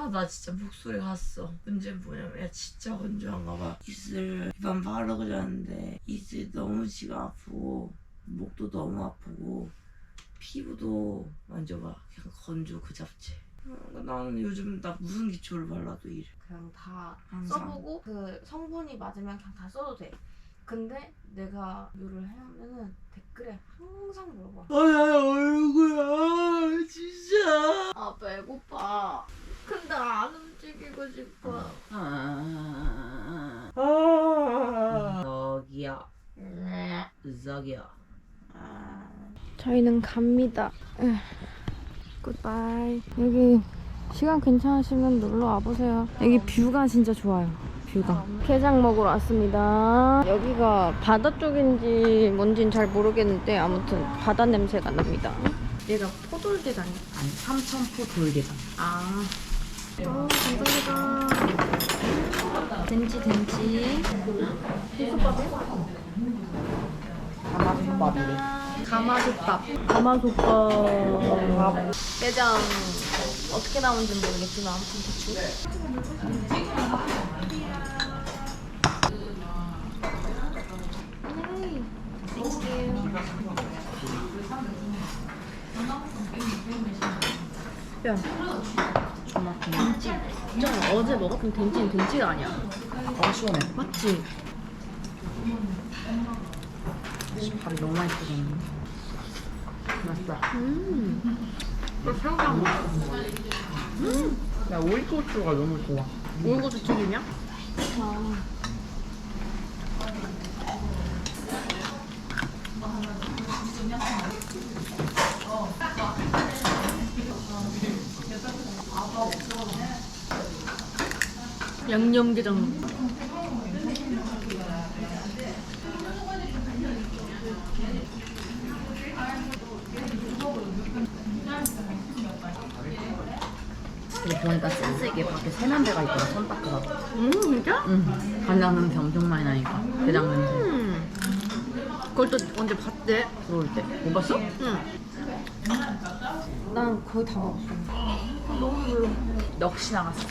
야나 진짜 목소리 갔어 문제 뭐냐면 야 진짜 건조한가 봐 이슬 입안 바르고 자는데 이슬 너무 지가 아프고 목도 너무 아프고 피부도 만져봐 그냥 건조 그 잡채 어, 나는 요즘 나 무슨 기초를 발라도 이래 그냥 다 항상. 써보고 그 성분이 맞으면 그냥 다 써도 돼. 근데 내가 요를 하면은 댓글에 항상 물어봐. 아야 얼굴 아 진짜 아 배고파. 근데 안 움직이고 싶어. 아, 저기요 저기요 저희는 갑니다. 굿바이. 여기 시간 괜찮으시면 놀러 와보세요. 여기 뷰가 진짜 좋아요. 뷰가. 게장 먹으러 왔습니다. 여기가 바다 쪽인지 뭔진 잘 모르겠는데 아무튼 바다 냄새가 납니다. 얘가 포돌게장이야. 아니 삼천포 돌게장 아. 어, 감사합니다. 덴지 덴지. 가마솥밥이래 가마솥밥. 가마솥밥. 게장 어떻게 나온지 모르겠지만 아무튼 대충. 네. 야, 된지. 진짜 어제 먹었던 된지는 된지가 아니야. 어 시원해 맞지? 밥이 너무 맛있어졌네 맛있다 음. 야 오이소스가 너무 좋아 울고수 튀김이야? 양념게장 근데 보니까 센스 있게 밖에 세면대가 있더라 손 닦으라고 음 진짜? 응 간장 냄새 엄청 많이 나니까 게장 냄새 음 그걸 또 언제 봤대? 들어올 때 못 봤어? 응. 난 거의 다 먹었어. 역시 나갔어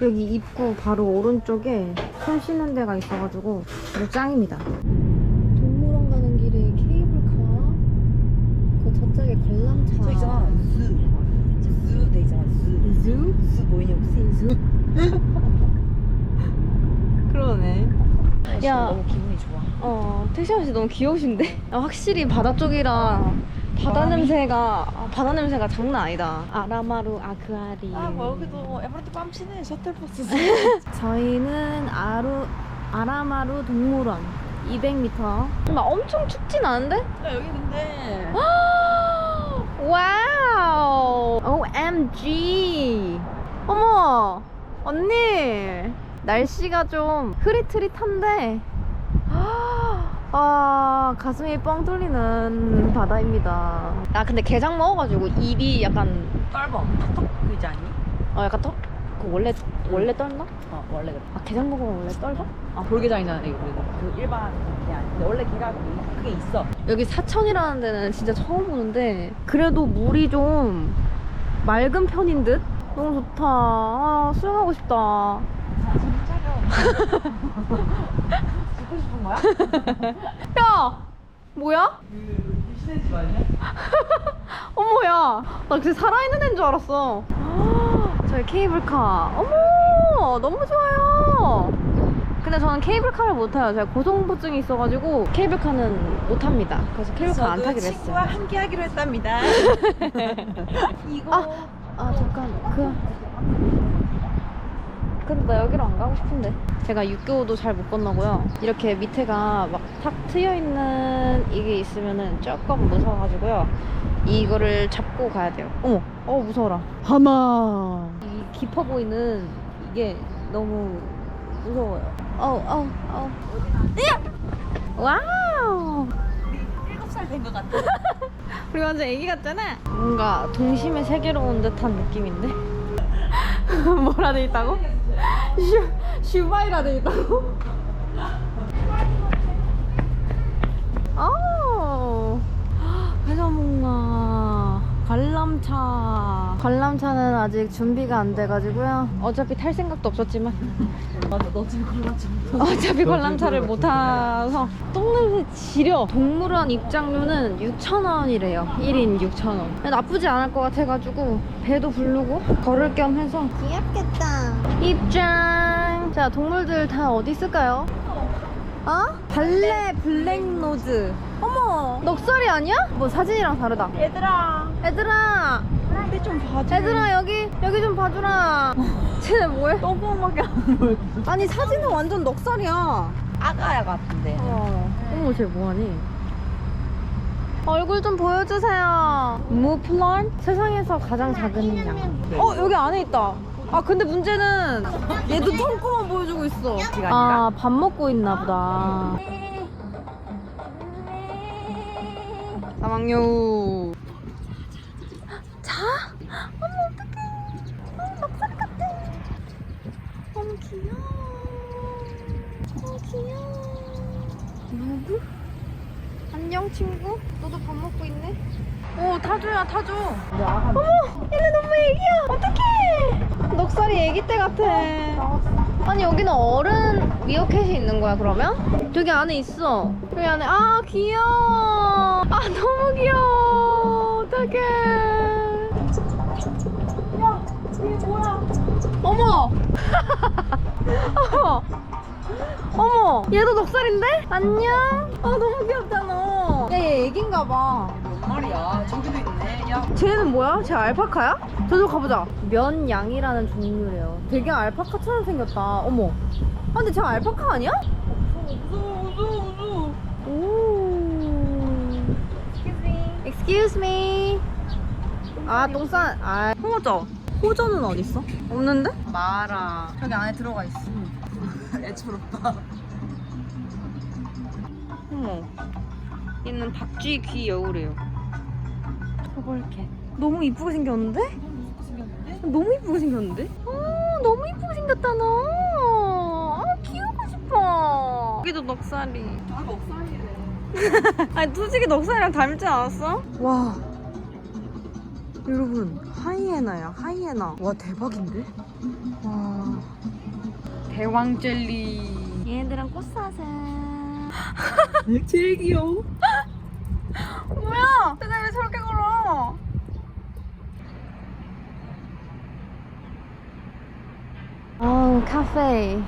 여기 입구 바로 오른쪽에 손 씻는 데가 있어가지고 이거 짱입니다. 동물원 가는 길에 케이블카, 그 저쪽에 관람차. 저 있잖아 즈 즈돼 있잖아 즈 zoo? 즈 보이니 혹시? 그러네. 야. 너무 기분이 좋아 어, 택시 아저씨 너무 귀여우신데? 아, 확실히 바다 쪽이라 바다? 냄새가 아, 바다 냄새가 장난 아니다. 아라마루 아크아리. 여기도 에버랜드 깜치네 셔틀버스 저희는 아루 아라마루 동물원 200m. 막 엄청 춥진 않은데? 야 여기 근데 와우! OMG! 어머! 언니! 날씨가 좀 흐릿흐릿한데, 아, 가슴이 뻥 뚫리는 바다입니다. 아, 근데 게장 먹어가지고 입이 약간, 떫어 턱턱 그지 않니? 어, 약간 터? 그 원래, 원래 떨나? 어 원래 그래 아, 게장 먹으면 원래 떨어? 아 돌게장이잖아 이거 그 일반 게 아니 근데 원래 걔가 그게 있어 여기 사천이라는 데는 진짜 처음 보는데 그래도 물이 좀 맑은 편인 듯? 너무 좋다. 아, 수영하고 싶다. 듣고 싶은 거야? 야! 뭐야? 시내지 말냐? 어머야! 나 진짜 살아있는 애인 줄 알았어. 저희 케이블카. 어머! 너무 좋아요! 근데 저는 케이블카를 못 타요. 제가 고소공포증이 있어가지고 케이블카는 못 탑니다. 그래서 케이블카 안 타기로 했어요. 함께 하기로 했답니다 이거 아, 아 잠깐 그 근데 나 여기로 안 가고 싶은데. 제가 육교도 잘 못 건너고요. 이렇게 밑에가 막 탁 트여 있는 이게 있으면은 조금 무서워가지고요. 이거를 잡고 가야 돼요. 어머 어 무서워라. 하마. 이 깊어 보이는 이게 너무 무서워요. 어우 어우 어우. 야! 와우! 7살 된 것 같아. 우리 완전 애기 같잖아. 뭔가 동심의 세계로 온 듯한 느낌인데. 뭐라 돼 있다고? 슈 슈바이라 돼 있다고? 어. 회전목마. 관람차. 관람차는 아직 준비가 안 돼가지고요. 어차피 탈 생각도 없었지만. 맞아 너 지금 관람차 어차피 관람차를 못 타서 똥냄새 지려. 동물원 입장료는 6,000원이래요. 1인 6,000원. 나쁘지 않을 것 같아가지고 배도 부르고 걸을 겸 해서 귀엽겠다. 입장. 자, 동물들 다 어디 있을까요? 어? 발레 블랙노즈. 어머, 넉살이 아니야? 뭐 사진이랑 다르다. 얘들아 얘들아, 근데 좀 봐줘 얘들아 여기 여기 좀 봐주라. 쟤네 뭐해? 똥구멍밖에 안 보여 아니 사진은 완전 넉살이야. 아가야 같은데 어. 어머 쟤 뭐하니? 얼굴 좀 보여주세요. 무플란? 세상에서 가장 작은 양. 어 여기 안에 있다. 아 근데 문제는 얘도 ton구만 보여주고 있어. 아 밥 먹고 있나 보다. 사망요. 자? 어머 어떡해. 어, 넉살 같아. 너무 귀여워. 어 귀여워. 누구? 안녕 친구. 너도 밥 먹고 있네. 오 타조야 타조. 어머 얘네 너무 애기야. 어떡해. 넉살이 애기 때 같아. 아니 여기는 어른 미어캣이 있는 거야 그러면? 저기 안에 있어. 저기 안에 아 귀여워. 아 너무 귀여워. 어떡해. 야, 이게 뭐야? 어머. 어머. 어머 얘도 넉살인데? 안녕 아 너무 귀엽다 너 얘 애긴가 봐. 몇 마리야? 저기도 있네. 야. 쟤는 뭐야? 쟤 알파카야? 저쪽 가보자. 면양이라는 종류래요. 되게 알파카처럼 생겼다. 어머. 아 근데 쟤 알파카 아니야? 무서워 무서워 무서워 오 Excuse me 아 똥싼. 아 호저 호저는 어딨어? 없는데? 마라. 저기 안에 들어가 있어. 애처롭다. 어머 얘는 박쥐 귀 여우래요. 터벌캣 너무 이쁘게 생겼는데? 너무 이쁘게 생겼는데? 아 너무 이쁘게 생겼다 너 아, 키우고 싶어. 여기도 넉살이. 아 먹살이래. 아니 솔직히 넉살이랑 닮지 않았어? 와. 여러분 하이에나야 하이에나. 와 대박인데? 와. 대왕 젤리. 얘네들은 꽃사슴. 제일 귀여워 뭐야? 세상에 왜 저렇게 걸어? 어우 카페.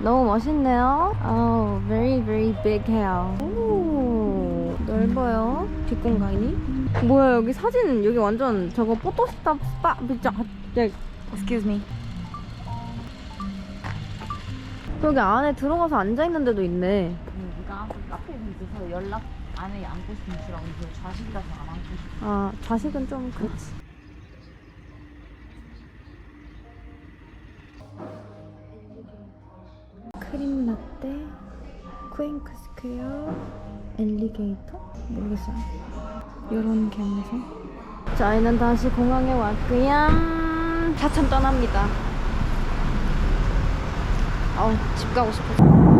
너무 멋있네요. 어우 very very big 해요 오 넓어요. 뒷공간이. 뭐야 여기 사진 여기 완전 저거 포토스탑 스파 진짜. 네. excuse me. 여기 안에 들어가서 앉아 있는 데도 있네. 우리가 카페에 있어서 연락 안에 안고 싶은 주라고 그 좌식이라서 안 안고 싶어. 아 좌식은 좀 그렇지. 크림 라떼 쿠잉크 스퀘어 엘리게이터? 모르겠어요. 이런 감성 저희는 다시 공항에 왔고요. 차츰 떠납니다. 어우 집 가고 싶어